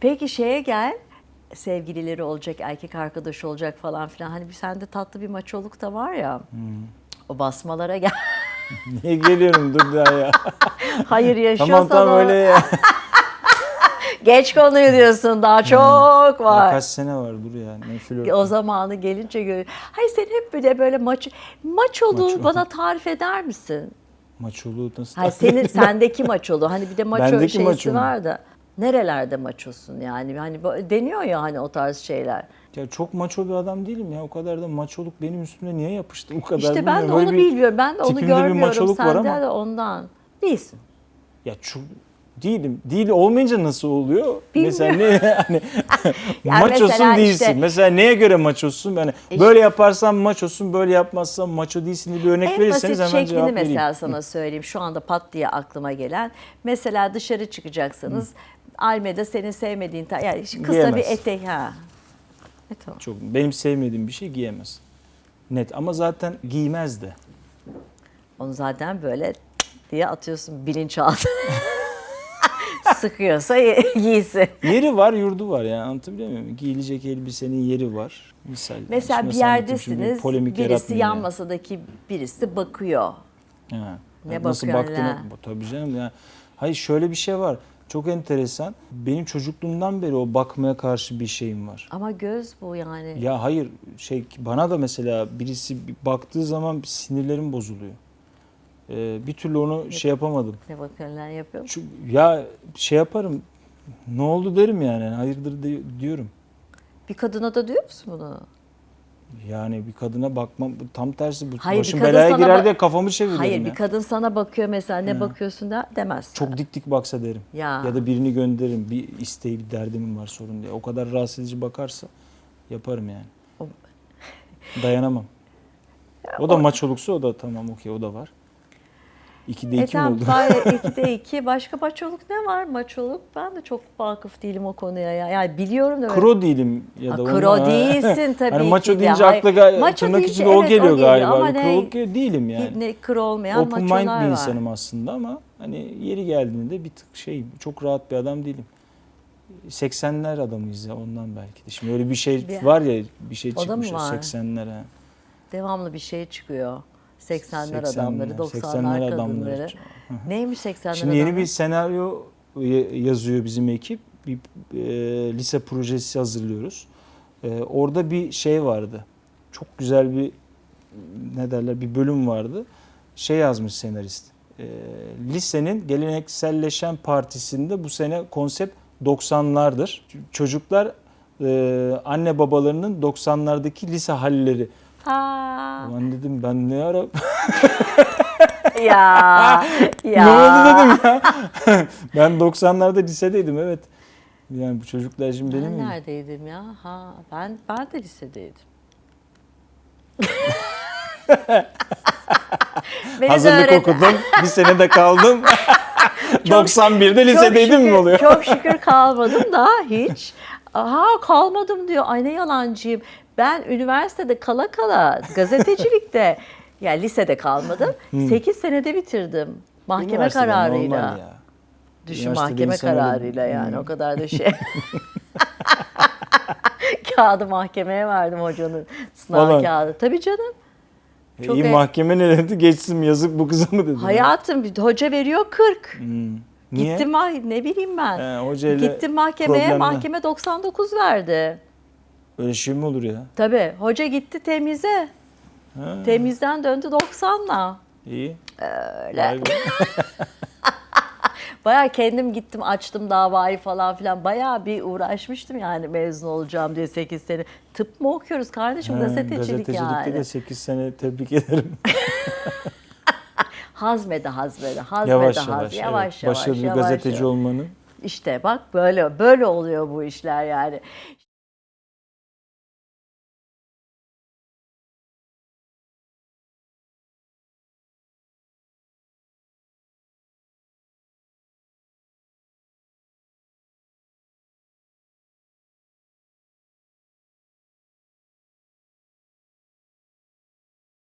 Peki şeye gel. Sevgilileri olacak, erkek arkadaşı olacak falan filan. Hani bir sende tatlı bir maçoluk da var ya. Hmm. O basmalara gel. Niye geliyorum dur daha ya. Hayır yaşıyorsan tamam tamam öyle ya. Geç konuyu diyorsun daha çok Ya var. Kaç sene var dur ya. Ne flört. O zamanı gelince gör. Hayır sen hep böyle böyle maç maç olduğunu Maço. bana tarif eder misin? Maçoluğu nasıl Hayır senin sendeki maç oldu. Hani bir de Bendeki şeysi maço mu? var da. Nerelerde maçosun yani? Hani deniyor ya hani o tarz şeyler. Ya çok maço bir adam değilim ya. O kadar da maçoluk benim üstüme niye yapıştı bu kadar İşte ben de onu bilmiyorum. Ben de onu görmüyorum. maçoluk var Sende ama. de ondan. Değilsin. Ya çok değilim. Değil olmayınca nasıl oluyor? Mesela ne hani Ya maçosun mesela değilsin. işte- mesela neye göre maçosun? Yani İşte- böyle yaparsan maçosun, böyle yapmazsan maço değilsin diye bir örnek En verirseniz basit hemen cevap mesela vereyim. sana söyleyeyim. Şu anda pat diye aklıma gelen. Mesela dışarı çıkacaksınız. Almeda senin sevmediğin yani kısa bir Giyemez. etek ha. E tamam. Çok benim sevmediğim bir şey giyemez. Net ama zaten giymez de. Onu zaten böyle diye atıyorsun bilinçaltı. Sıkıyorsa giysin. Yeri var, yurdu var yani anlatabiliyor muyum? Giyilecek elbisenin yeri var. Misal. Mesela Şimdi bir yerdesiniz, birisi yan yani. masadaki birisi bakıyor. Ha. Ne Nasıl baktığını? Bu tabii canım ya. Hayır şöyle bir şey var. Çok enteresan. Benim çocukluğumdan beri o bakmaya karşı bir şeyim var. Ama göz bu yani. Ya hayır şey bana da mesela birisi bir baktığı zaman sinirlerim bozuluyor. Ee, bir türlü onu şey yapamadım. Ne bakıyorlar yapıyor. Şu, ya şey yaparım. Ne oldu derim yani. Hayırdır di- diyorum. Bir kadına da diyor musun bunu? Yani bir kadına bakmam tam tersi bu Hayır, bir başım kadın belaya sana girer bak- diye kafamı çeviririm Hayır ya. bir kadın sana bakıyor mesela ne bakıyorsun da demez. Çok dik dik baksa derim. Ya. Ya da birini gönderirim. Bir isteği, bir derdimin var sorun diye. O kadar rahatsız edici bakarsa yaparım yani. O- Dayanamam. O da maçoluksa o da tamam okey o da var. İkide E iki mi oldu? ikide iki. Başka maçoluk ne var maçoluk? Ben de çok vakıf değilim o konuya ya. Yani biliyorum da. Kro değilim ya Ha, da kro onu- değilsin tabii ki maço de. deyince akla ga- maço tırnak deyince evet, o geliyor galiba. ama ne- Kroluk değilim yani. Ne kro olmayan Open maçolar mind bir var. insanım aslında ama hani yeri geldiğinde bir tık şey çok rahat bir adam değilim. 80'ler adamıyız ya ondan belki de. Şimdi öyle bir şey Bir- var ya bir şey O çıkmış ya, var? 80'ler ha. Devamlı bir şey çıkıyor. 80'ler 80'ler, adamları, 90'lar 80'ler adamları. kadınları. Neymiş 80'ler Şimdi yeni bir senaryo ya- yazıyor bizim ekip. Bir e, lise projesi hazırlıyoruz. E, orada bir şey vardı. Çok güzel bir ne derler bir bölüm vardı. Şey yazmış senarist. E, lisenin gelenekselleşen partisinde bu sene konsept 90'lardır. Çocuklar e, anne babalarının 90'lardaki lise halleri. Ha, Ulan dedim ben ne ara ya, ya. Ne oldu dedim ya. ben 90'larda lisedeydim evet. Yani bu çocuklar şimdi benim Ben mi? neredeydim ya? Ha, ben ben de lisedeydim. Beni Hazırlık öğret- okudum. bir sene de kaldım. 91'de Çok lisedeydim mi şükür- oluyor? Çok şükür kalmadım da hiç. Ha kalmadım diyor. Ay ne yalancıyım. Ben üniversitede kala kala gazetecilikte yani lisede kalmadım. 8 senede bitirdim. Mahkeme Üniversitede kararıyla. ya. Düşün Üniversitede mahkeme insan öyle- kararıyla yani Hmm. o kadar da şey. Kağıdı mahkemeye verdim hocanın sınav Falan. kağıdı. Tabii canım. E, Çok İyi e- mahkeme ne dedi? Geçsin yazık bu kıza mı dedi? Hayatım bir hoca veriyor 40. Niye? Gittim mah- ne bileyim ben. He, hocayla Gittim mahkemeye, problemler. mahkeme 99 verdi. Öyle şey mi olur ya? Tabii hoca gitti temize. Ha, Temizden döndü 90'la. iyi. Öyle. Bayağı kendim gittim açtım davayı falan filan. Bayağı bir uğraşmıştım yani mezun olacağım diye 8 sene. Tıp mı okuyoruz kardeşim? Ha, Gazetecilik, Gazetecilikte yani. de 8 sene tebrik ederim. Hazmede hazmede hazmede yavaş haz. yavaş. yavaş evet. yavaş Başarılı bir yavaş gazeteci yavaş. olmanın İşte bak böyle böyle oluyor bu işler yani.